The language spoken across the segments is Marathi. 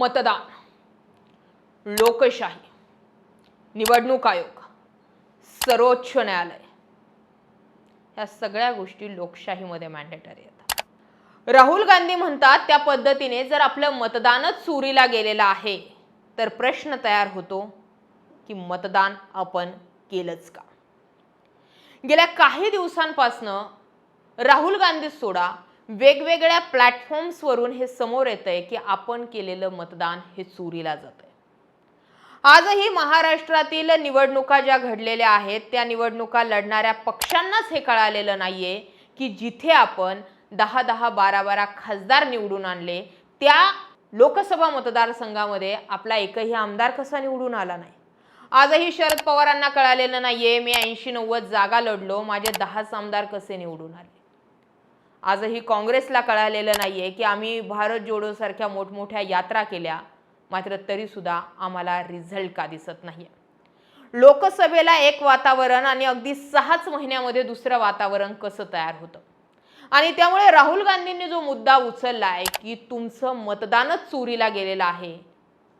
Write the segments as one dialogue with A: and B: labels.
A: मतदान लोकशाही निवडणूक आयोग सर्वोच्च न्यायालय ह्या सगळ्या गोष्टी लोकशाहीमध्ये मॅन्डेटरी आहेत. राहुल गांधी म्हणतात त्या पद्धतीने जर आपलं मतदानच चोरीला गेलेलं आहे तर प्रश्न तयार होतो की मतदान आपण केलंच का? गेल्या काही दिवसांपासनं राहुल गांधी सोडा वेगवेगळ्या प्लॅटफॉर्म्सवरून हे समोर येत आहे की आपण केलेलं मतदान हे चोरीला जात आहे आजही महाराष्ट्रातील निवडणुका ज्या घडलेल्या आहेत त्या निवडणुका लढणाऱ्या पक्षांनाच हे कळालेलं नाहीये की जिथे आपण दहा दहा बारा बारा खासदार निवडून आणले त्या लोकसभा मतदारसंघामध्ये आपला एकही आमदार कसा निवडून आला नाही? आजही शरद पवारांना कळालेलं नाहीये मी ऐंशी नव्वद जागा लढलो माझे दहाच आमदार कसे निवडून आले? आजही काँग्रेसला कळालेलं आहे की आम्ही भारत जोडोसारख्या मोठमोठ्या यात्रा केल्या मात्र तरी सुद्धा आम्हाला रिझल्ट का दिसत नाही लोकसभेला एक वातावरण आणि अगदी सहाच महिन्यामध्ये दुसरं वातावरण कसं तयार होतं? आणि त्यामुळे राहुल गांधींनी जो मुद्दा उचलला आहे की तुमचं मतदानच चोरीला गेलेलं आहे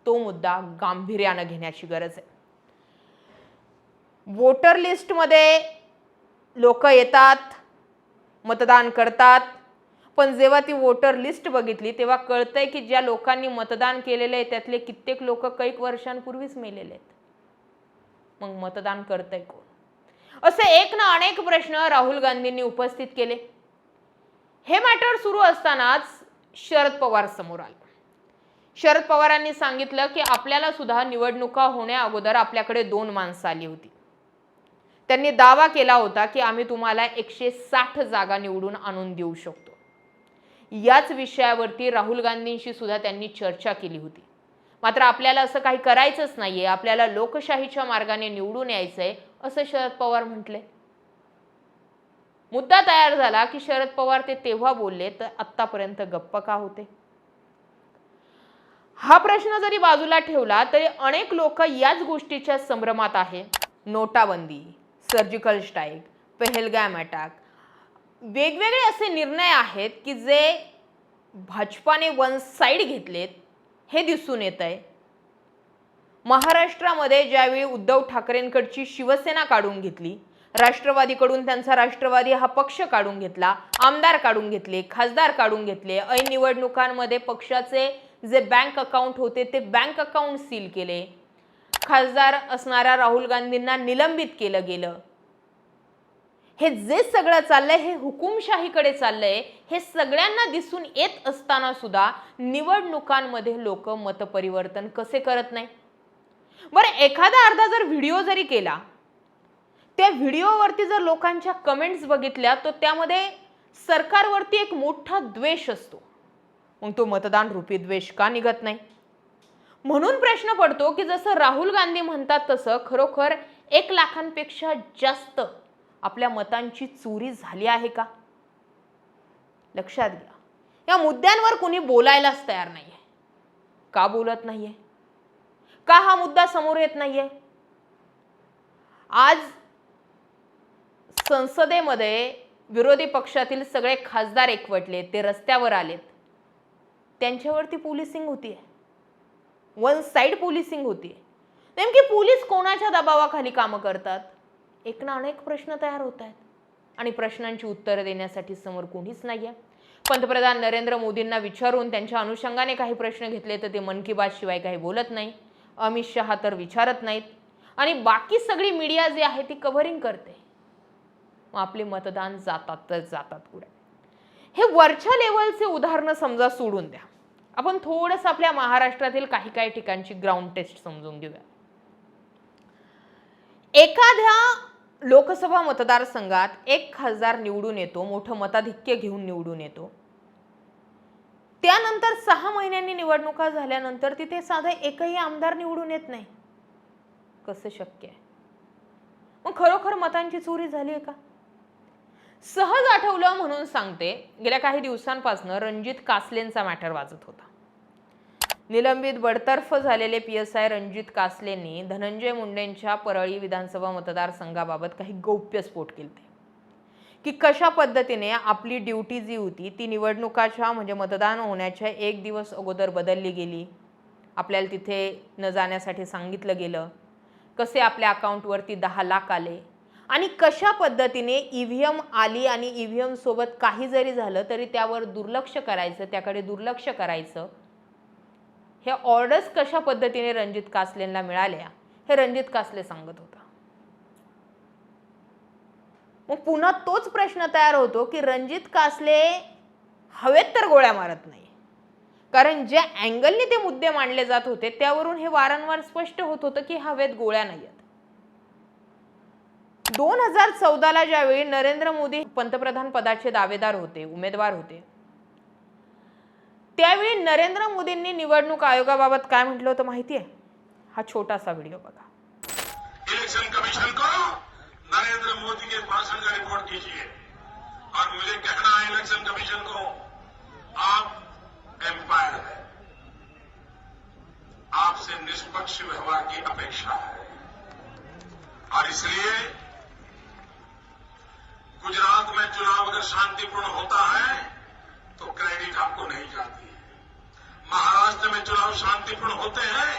A: तो मुद्दा गांभीर्यानं घेण्याची गरज आहे. वोटर लिस्टमध्ये लोक येतात मतदान करतात. पण जेव्हा ती वोटर लिस्ट बघितली तेव्हा कळतंय की ज्या लोकांनी मतदान केलेलं आहे त्यातले कित्येक लोक कैक वर्षांपूर्वीच मेलेले आहेत. मग मतदान करतंय कोण? असे एक ना अनेक प्रश्न राहुल गांधींनी उपस्थित केले. हे मॅटर सुरू असतानाच शरद पवार समोर आले. शरद पवारांनी सांगितलं की आपल्याला सुद्धा निवडणुका होण्या अगोदर आपल्याकडे दोन माणसं आली होती. त्यांनी दावा केला होता की आम्ही तुम्हाला एकशे साठ जागा निवडून आणून देऊ शकतो. याच विषयावरती राहुल गांधींशी सुद्धा त्यांनी चर्चा केली होती. मात्र आपल्याला असं काही करायचंच नाहीये. आपल्याला लोकशाहीच्या मार्गाने निवडून यायचंय असं शरद पवार म्हटले. मुद्दा तयार झाला की शरद पवार ते तेव्हा बोलले तर आत्तापर्यंत गप्प का होते? हा प्रश्न जरी बाजूला ठेवला तरी अनेक लोक याच गोष्टीच्या संभ्रमात आहे. नोटाबंदी. सर्जिकल स्ट्राईक पहलगाम अटॅक वेगवेगळे असे निर्णय आहेत की जे भाजपाने वन साईड घेतलेत हे दिसून येत आहे महाराष्ट्रामध्ये ज्यावेळी उद्धव ठाकरेंकडची शिवसेना काढून घेतली राष्ट्रवादीकडून त्यांचा राष्ट्रवादी हा पक्ष काढून घेतला आमदार काढून घेतले खासदार काढून घेतले ऐन निवडणुकांमध्ये पक्षाचे जे बँक अकाउंट होते ते बँक अकाउंट सील केले. खासदार असणाऱ्या राहुल गांधींना निलंबित केलं गेलं. हे जे सगळं चाललंय हे हुकुमशाहीकडे चाललंय हे सगळ्यांना दिसून येत असताना सुद्धा निवडणुकांमध्ये लोक मतपरिवर्तन कसे करत नाही? बरं एखादा अर्धा जर व्हिडिओ जरी केला त्या व्हिडिओवरती जर लोकांच्या कमेंट्स बघितल्या तर त्यामध्ये सरकारवरती एक मोठा द्वेष असतो. मग तो मतदान रूपी द्वेष का निघत नाही? म्हणून प्रश्न पडतो की जसं राहुल गांधी म्हणतात तसं खरोखर एक लाखांपेक्षा जास्त आपल्या मतांची चोरी झाली आहे का? लक्षात घ्या. या मुद्द्यांवर कुणी बोलायलाच तयार नाहीये. का बोलत नाहीये? का हा मुद्दा समोर येत नाहीये? आज संसदेमध्ये विरोधी पक्षातील सगळे खासदार एकवटले ते रस्त्यावर आलेत. त्यांच्यावरती पोलिसिंग होतीये. वन साईड पोलिसिंग होती. नेमकी पोलीस कोणाच्या दबावाखाली कामं करतात? एक ना अनेक प्रश्न तयार होत आहेत. आणि प्रश्नांची उत्तरं देण्यासाठी समोर कोणीच नाही आहे पंतप्रधान नरेंद्र मोदींना विचारून त्यांच्या अनुषंगाने काही प्रश्न घेतले तर ते मन की बात शिवाय काही बोलत नाही. अमित शहा तर विचारत नाहीत. आणि बाकी सगळी मीडिया जी आहे ती कव्हरिंग करते. मग आपले मतदान जातात तर जातात पुढे. हे वरच्या लेवलचे उदाहरणं समजा सोडून द्या. आपण थोडंसं आपल्या महाराष्ट्रातील काही काही ठिकाणची ग्राउंड टेस्ट समजून घेऊया. एखाद्या लोकसभा मतदारसंघात एक खासदार निवडून येतो मोठं मताधिक्य घेऊन निवडून येतो. त्यानंतर सहा महिन्यांनी निवडणुका झाल्यानंतर तिथे साधा एकही आमदार निवडून येत नाही. कसं शक्य आहे? मग खरोखर मतांची चोरी झाली आहे का? सहज आठवलं म्हणून सांगते गेल्या काही दिवसांपासून रणजित कासलेंचा मॅटर वाजत होता. निलंबित बडतर्फ झालेले पी एस आय रणजित कासलेंनी धनंजय मुंडेंच्या परळी विधानसभा मतदारसंघाबाबत काही गौप्यस्फोट केले की कशा पद्धतीने आपली ड्युटी जी होती ती निवडणुकाच्या म्हणजे मतदान होण्याच्या एक दिवस अगोदर बदलली गेली? आपल्याला तिथे न जाण्यासाठी सांगितलं गेलं? कसे आपल्या अकाउंटवरती दहा लाख आले? आणि कशा पद्धतीने ई व्ही एम आली आणि ई व्ही एम सोबत काही जरी झालं तरी त्यावर दुर्लक्ष करायचं त्याकडे दुर्लक्ष करायचं हे ऑर्डर्स कशा पद्धतीने रणजित कासलेंना मिळाल्या हे रणजित कासले सांगत होता. मग पुन्हा तोच प्रश्न तयार होतो की रणजित कासले हवेत तर गोळ्या मारत नाही. कारण ज्या अँगलने ते मुद्दे मांडले जात होते त्यावरून हे वारंवार स्पष्ट होत होतं की हवेत गोळ्या नाही आहेत दोन हजार चौदाला ज्यावेळी नरेंद्र मोदी पंतप्रधान पदाचे दावेदार होते उमेदवार होते त्यावेळी नरेंद्र मोदींनी निवडणूक आयोगाबाबत काय म्हटलं होतं माहिती आहे? हा छोटासा व्हिडिओ बघा.
B: इलेक्शन कमीशन को नरेंद्र मोदी के भाषण का रिपोर्ट कीजिए। और मुझे कहना है इलेक्शन कमीशन को आप एम्पायर है। आपसे निष्पक्ष व्यवहार की अपेक्षा है। और इसलिए गुजरात में चुनाव अगर शांतिपूर्ण होता है तो क्रेडिट आपको नहीं जाती। है महाराष्ट्र में चुनाव शांतिपूर्ण होते हैं,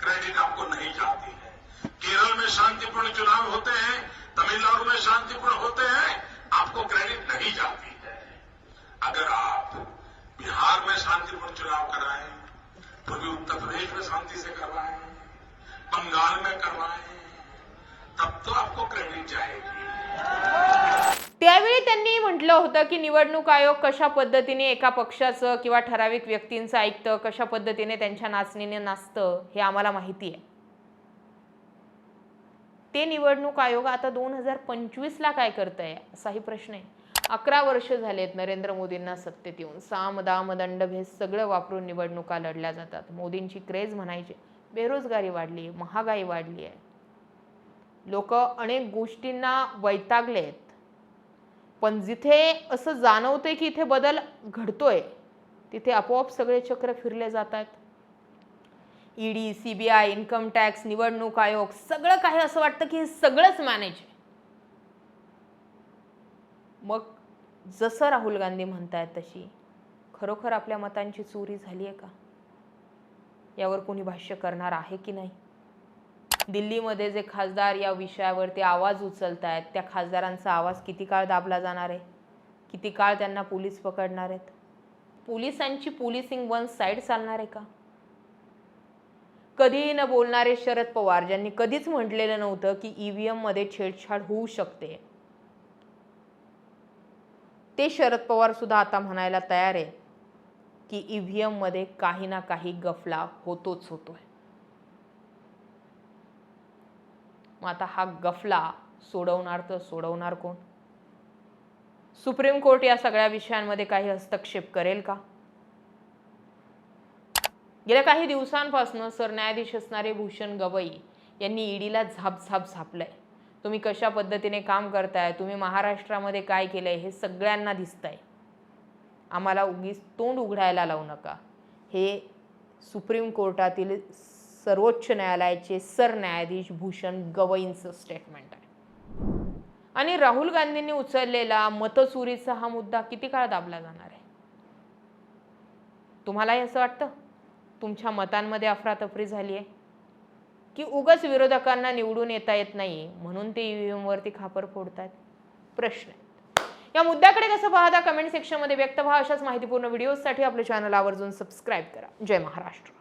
B: क्रेडिट आपको नहीं जाती है। केरल में शांतिपूर्ण चुनाव होते हैं, तमिलनाडु में शांतिपूर्ण होते हैं, आपको क्रेडिट नहीं जाती है। अगर आप बिहार में शांतिपूर्ण चुनाव कराएँ, पूर्वी उत्तर प्रदेश में शांति से करवाएँ, बंगाल में करवाएँ, तब तो आपको क्रेडिट जाएगी।
A: त्यावेळी त्यांनी म्हटलं होतं की निवडणूक आयोग कशा पद्धतीने एका पक्षाचं किंवा ठराविक व्यक्तींचं ऐकतं कशा पद्धतीने त्यांच्या नाचणीने नाचतं हे आम्हाला माहिती आहे. ते निवडणूक आयोग आता दोन हजार पंचवीसला काय करत आहे असाही प्रश्न आहे. अकरा वर्ष झालेत नरेंद्र मोदींना सत्तेत येऊन. साम दाम दंड भेद सगळं वापरून निवडणुका लढल्या जातात. मोदींची क्रेज म्हणायची बेरोजगारी वाढली महागाई वाढली आहे. लोक अनेक गोष्टींना वैतागलेत पण जिथे असं जाणवतंय की इथे बदल घडतोय तिथे आपोआप सगळे चक्र फिरले जात आहेत. ईडी आय इन्कम टॅक्स निवडणूक आयोग सगळं काही असं वाटतं की हे सगळंच मॅनेज आहे. मग जसं राहुल गांधी म्हणतायत तशी खरोखर आपल्या मतांची चोरी झाली आहे का? यावर कोणी भाष्य करणार आहे की नाही? दिल्लीमध्ये जे खासदार या विषयावरती आवाज उचलत आहेत त्या खासदारांचा आवाज किती काळ दाबला जाणार आहे? किती काळ त्यांना पोलीस पकडणार आहेत? पोलिसांची पोलिसिंग वन साईड चालणार आहे का? कधीही न बोलणारे शरद पवार ज्यांनी कधीच म्हटलेलं नव्हतं की ई व्ही एममध्ये छेडछाड होऊ शकते. ते शरद पवार सुद्धा आता म्हणायला तयार आहे की ई व्ही एममध्ये काही ना काही गफला होतोच होतोय. मग आता हा गफला सोडवणार तर सोडवणार कोण? सुप्रीम कोर्ट या सगळ्या विषयांमध्ये काही हस्तक्षेप करेल का? गेल्या काही दिवसांपासून सरन्यायाधीश असणारे भूषण गवई यांनी ईडीला झाप झाप झापलंय. तुम्ही कशा पद्धतीने काम करताय? तुम्ही महाराष्ट्रामध्ये काय केलंय? हे सगळ्यांना दिसतंय. आम्हाला उगीच तोंड उघडायला लावू नका. हे सुप्रीम कोर्टातील सर्वोच्च न्यायालयाचे सरन्यायाधीश भूषण गवईंचं स्टेटमेंट आहे. आणि राहुल गांधींनी उचललेला मतचोरीचा हा मुद्दा किती काळ दाबला जाणार आहे? तुम्हालाही असं वाटतं? तुमच्या मतांमध्ये अफरातफरी झाली आहे की उगच विरोधकांना निवडून येता येत नाही म्हणून ते ईव्हीएमवरती खापर फोडतात प्रश्न आहेत या मुद्द्याकडे कसं पाहता कमेंट सेक्शनमध्ये व्यक्त व्हा. अशाच माहितीपूर्ण व्हिडिओजसाठी आपलं चॅनल आवर्जून सबस्क्राईब करा. जय महाराष्ट्र.